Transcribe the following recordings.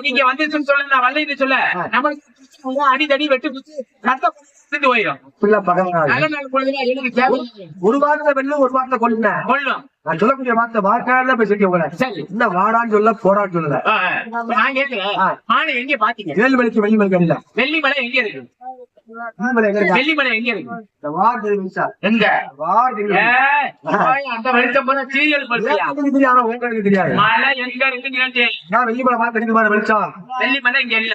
நீங்க வந்துச்சுன்னு சொல்ல நான் வரலைன்னு சொல்ல. அடிதடி வெட்டு ரத்தம் போயிடும். ஒரு வெள்ளம் ஒரு வாரத்துல கொண்டுனேன் கொள்ளும் நான் சொல்லக்கூடிய வார்த்தை உங்களை. சரி. என்ன வாடான்னு சொல்ல போடான்னு சொல்லல. ஆ, ஆ. நான் கேட்கிறேன் ஆ. மானை எங்க பாத்தீங்க ஏழு மணிக்கு வெள்ளி மணிக்கு அடியில. வெள்ளிமலை எங்க இருக்கு? வெள்ளிமலை எங்க இருக்கா? வார்டு நிமிஷா எங்க? அந்த வெளிச்சம் சீரியல் படுத்தியா தெரியாது ஆனா உங்களுக்கு தெரியாது. மலை எங்க இருக்கு நான் வெள்ளிமலை பார்த்து வெளிச்சம் வெள்ளிமலை இங்க இல்ல.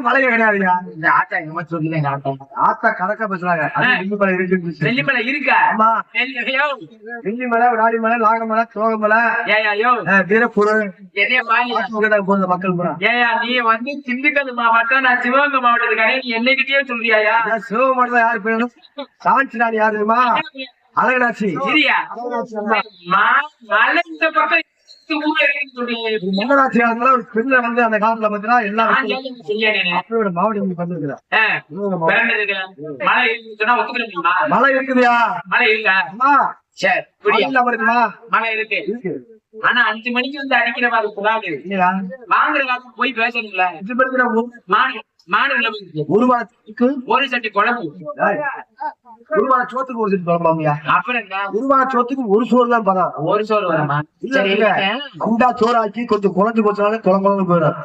மழை கிடையாதுயா இந்த ஆத்தா எங்க சொல்லுங்க எங்க ஆத்தா. ஆத்தா கணக்கா பேசுறாங்க. அது வெள்ளிமலை இருக்கு வெள்ளிமலை இருக்கா? ஆமா. ஏய், ஐயோ, வீரப்பூர் என்னைய பாருங்க. போகுது மக்கள் ஏய்யா, நீ வந்து திண்டுக்கல் மாவட்டம் நான் சிவகங்கை மாவட்டத்துக்காரன் நீ என்னைக்கிட்டே சொல்றியாயா? ஏன் சிவகுமார் யாரு பேரு? சாஞ்சினார் யாரு தெரியுமா? அழகனாச்சி சரியா? மா- மலை இந்த பக்கம் மன்னராட்சி ஒரு பெண்ணை வந்து அந்த காலத்துல பாத்தீங்கன்னா நீனு? அப்படியோட மாவட்டம் பண்ணிருக்கிறேன் மழை இருக்குதுயா? மழை இருக்கா? சரி மழை இருக்குமா இருக்கு. இருக்கு. ஆனா அஞ்சு மணிக்கு வந்து அடிக்கிற மாதிரி வாங்குற காசு போய் பேசணும்ல. மாடு மாடு. ஒரு வாரத்துக்கு ஒரு சட்டி குழம்பு. சோத்துக்கு ஒரு அப்புறம் வார சோத்துக்கு ஒரு சோறு தான் பதம் ஒரு சோறு வருமா இல்ல. குண்டா சோறாக்கி கொஞ்சம் குழஞ்சு குளம் குழம்பு போயிடும்.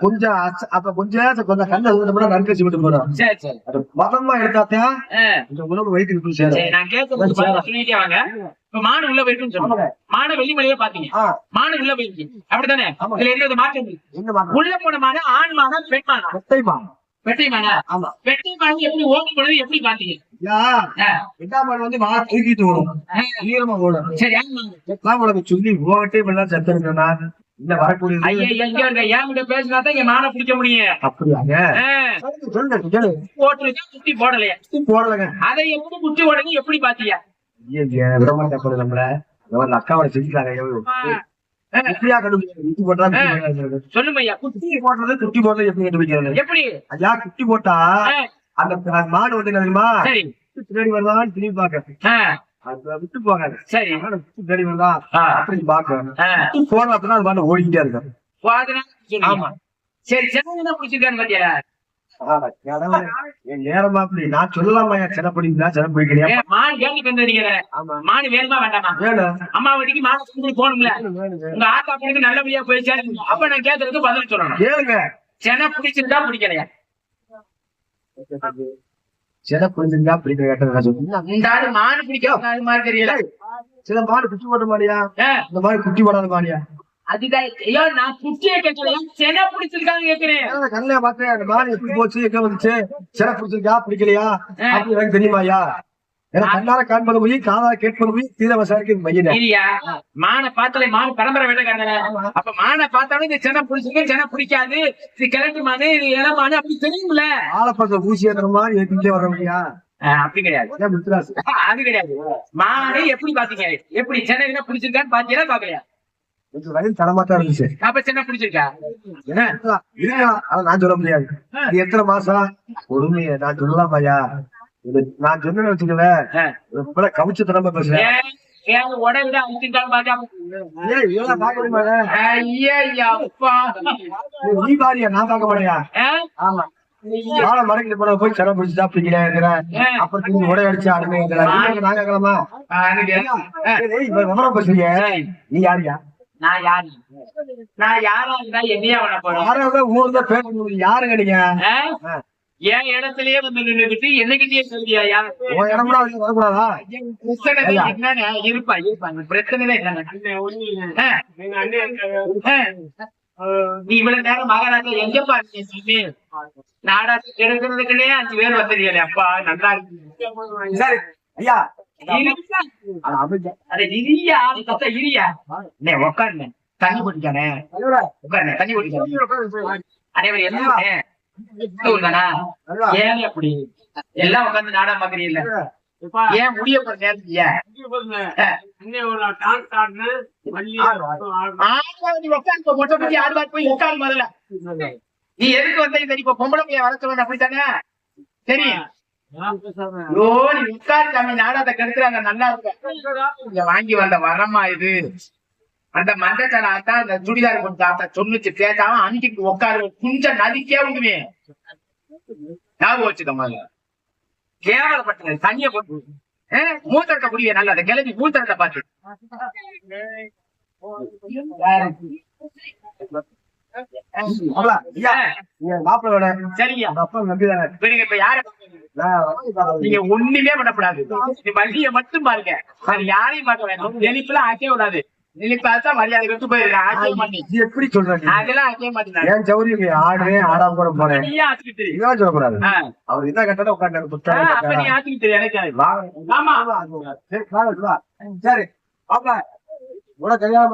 கொஞ்சம் அப்ப கொஞ்சம் கொஞ்சம் கண்ணை ஊட்டோம்னா நறுக்கி விட்டு போயிடும். மதமா எடுத்தாத்தான் உணவு சேரும் நான் வாங்க. இப்ப மாடு உள்ள போயிட்டுன்னு சொல்லுங்க. மாடு வெள்ளிமலையே பாத்தீங்க. ஆ, மாடு உள்ள போயிருக்கு. அப்படித்தானே. இதுல என்ன மாற்றம் உள்ள போன மாடு ஆண் பெண் மாடா. மாடா ஆமா. பெட்டை மாடு எப்படி ஓடும் பொழுது எப்படி பாத்தீங்க மாடு வந்து மா தூக்கிட்டு ஓடும். ஈரமா ஓடும். சரி சொல்லி ஓட்டே பண்ணலாம் இருக்கா? இந்த வரக்கூடியது ஐயா எங்க இருக்க ஏன் கிட்ட பேசினா தான் இங்க மாடை பிடிக்க முடியும். அப்படியாங்க? சொல்லுங்க, சொல்லுங்க போட்டுருக்கா குட்டி போடலையா? போடலங்க. அதை எப்படி குட்டி போடணும் எப்படி நம்மள. நம்ம அக்காவோட செஞ்சுட்டாங்க கண்டுபிடிக்கிறது குட்டி போட்டா குட்டி போடாது. சொல்லுங்க ஐயா. குட்டி குட்டி போடுறது குட்டி போடுறது எப்படி கண்டுபிடிக்கிறது? எப்படி? ஐயா குட்டி போட்டா? ஆ, அந்த அந்த மாடு வந்து தெரியுமா? பின்னாடி வருதான்னு திரும்பி பாக்க விட்டு போகாது. சரி. பின்னாடி வருதா? அப்படி பாக்க ஆ. குட்டி போன அப்படின்னா அது பாட்டு ஓடிக்கிட்டே இருக்கும். ஆமா. சரி சென்னை பிடிச்சிருக்கான்னு பாத்தியா? நேரமா அப்படி நான் சொல்லலாமா பிடிங்களா சின்ன பிடிக்கலையா ஏன் மாடு தந்துருக்கிற ஆமா. மாடு வேணுமா வேண்டாமா? வேணும் அம்மா வீட்டுக்கு மாடு கொண்டு போகணும்ல. வேணும், வேணும், வேணும். உங்க ஆத்தா பொண்ணுக்கு நல்லபடியா போய் சேரணும். அப்ப நான் கேட்கறதுக்கு பதில் சொல்லணும். கேளுங்க. சென்னை பிடிச்சிருந்தா பிடிக்கலையா? சின்ன பிடிச்சிருந்தா பிடிக்கிற. இந்த ஆளு மாடு பிடிக்காத மாதிரி தெரியல. சில மாடு குட்டி போட்ட மாடியா இந்த மாதிரி குட்டி போடாத மாடியா அதுதான் ஐயோ நான் குட்டியே கேட்கலையா? சென்னை பிடிச்சிருக்காங்க கேட்கிறேன். ஏன்னா கண்ணில பார்த்தேன் அந்த மாடு எப்படி போச்சு? எங்க வந்துச்சு? சில பிடிச்சிருக்கா? பிடிக்கலையா? அப்படி எனக்கு தெரியுமாயா ஏன்னா கண்ணால காண்பது போய் காதால கேட்பது போய் தீர விசாரிக்க மையன இல்லையா மானை பார்த்தாலே மாடு பரம்பரை வேட்டக்காரங்க அப்ப மானை பார்த்தாலும் இந்த சென்னை பிடிச்சிருக்கு சென்னை பிடிக்காது. இது கிழட்டு மானு இது இள மானு அப்படி தெரியும்ல. ஆலப்பழத்தை ஊசி ஏத்துற மாதிரி ஏத்திட்டே வர முடியா அப்படி கிடையாது. அது கிடையாது. மானை எப்படி பாத்தீங்க? எப்படி சென்னை பிடிச்சிருக்கான்னு பாத்தீங்களா? பாக்கலையா? தரமாத்தான் இருந்துச்சு. சென்னை நான் சொல்ல முடியாது. இது எத்தனை மாசம்? கொடுமைய நான் சொல்லலாம் இது நான் ஆ. இப்ப கவிச்சு திறமை பேசுறேன். நீ பாரியா நான் பார்க்க மாட்டேயா? ஆமா. வாழை மறைக்கிட்டு போன போய் சிரம் பிடிச்சு சாப்பிட்டீங்களே அப்புறம் திரும்பி உடை அடிச்சு அடுமை நாங்க கிளம்பா. விவரம் பேசுறீங்க நீ யாரியா? நான் யாரு நான் யாரா இருந்தா என்னையா ஊர்ல நீங்க? ஆ? ஆ. என் இடத்துலயே வந்து நின்னுகிட்டு என்னகிட்டயே சொல்லியா யாரு? வரக்கூடாதா? பிரச்சனை. என்னன்னு? இருப்பா இருப்பா. பிரச்சனை என்னன்னு. நீ இவ்வளவு நேரம் மகாராஜா எங்கப்பா இருக்கீங்க சாமி? நாடாச்சு கெடுக்கிறதுக்குள்ளே அஞ்சு பேர் வந்துருக்கீங்க அப்பா. நல்லா இருக்கு சரி ஐயா. உட்காருங்க தண்ணி குடிக்கானே உட்காருங்க தண்ணி குடிக்கானே அனைவர் என்ன தானா? நல்லா. ஏன் அப்படி? எல்லாம் உட்கார்ந்து நாடா பாக்குறீல்ல ஏன் முடிய போற நேரத்துக்கு ஏன்? ஆறாவது நீ உட்காந்து மொட்டை பத்தி ஆறு பாத்து போய் உட்காரு முதல்ல. நீ எதுக்கு வந்த சரி இப்ப பொம்பளை பையன் சொல்ல அப்படித்தானே? சரி. வாங்கி வந்த வரமா இது. அந்த மண்டச்சால ஆத்தா அந்த சுடிதார் போட்டு ஆத்தா சொன்னுச்சு பேசாம அன்னைக்கு உட்காரு குஞ்ச நதிக்கே உண்டுமே. ஞாபகம் வச்சுக்க முதல்ல. கேவலப்பட்டது தண்ணிய போட்டு ஆ, மூத்தரட்ட குடிய நல்லா அந்த கிளம்பி மூத்தரட்ட பாத்து மாப்பிள, ஐயா, நீங்க மாப்பிள்ளையோட சரிங்க. அப்பா நம்பிதானே? இப்ப இப்ப யார? நீங்க ஒண்ணுமே பண்ணக்கூடாது. நீ வழிய மட்டும் பாருங்க. அது யாரையும் பார்க்க வேண்டாம் நெளிப்புலாம் ஆக்கவே விடாது நெளிப்பு ஆச்சா இது எப்படி மாட்டேன் ஏன் சௌரி ஆடுவேன் ஆடாம கூட போறேன். இதெல்லாம் சொல்லக்கூடாது. அவர் அப்ப நீ உட்காந்து ஆமா. சரி மாப்பிள உனக்கு கல்யாணம்